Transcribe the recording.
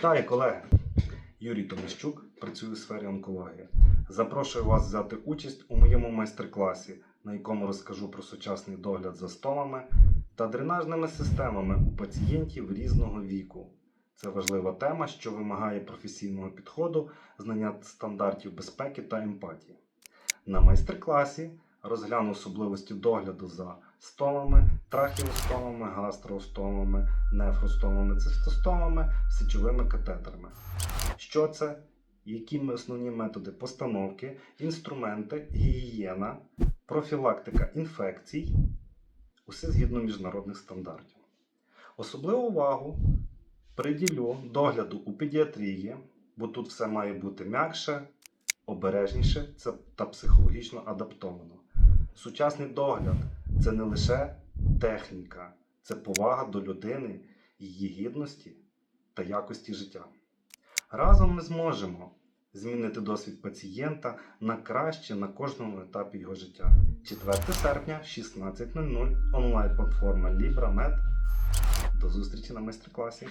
Вітаю, колеги! Юрій Томищук, працюю у сфері онкології. Запрошую вас взяти участь у моєму майстер-класі, на якому розкажу про сучасний догляд за стомами та дренажними системами у пацієнтів різного віку. Це важлива тема, що вимагає професійного підходу, знання стандартів безпеки та емпатії. На майстер-класі розгляну особливості догляду за стомами, трахеостомами, гастроостомами, нефростомами, цистостомами, сечовими катетерами. Що це? Які основні методи постановки, інструменти, гігієна, профілактика інфекцій, усе згідно міжнародних стандартів. Особливу увагу приділю догляду у педіатрії, бо тут все має бути м'якше, обережніше та психологічно адаптовано. Сучасний догляд це не лише техніка, це повага до людини, її гідності та якості життя. Разом ми зможемо змінити досвід пацієнта на краще на кожному етапі його життя. 4 серпня, 16.00, онлайн-платформа LibraMed. До зустрічі на майстер-класі.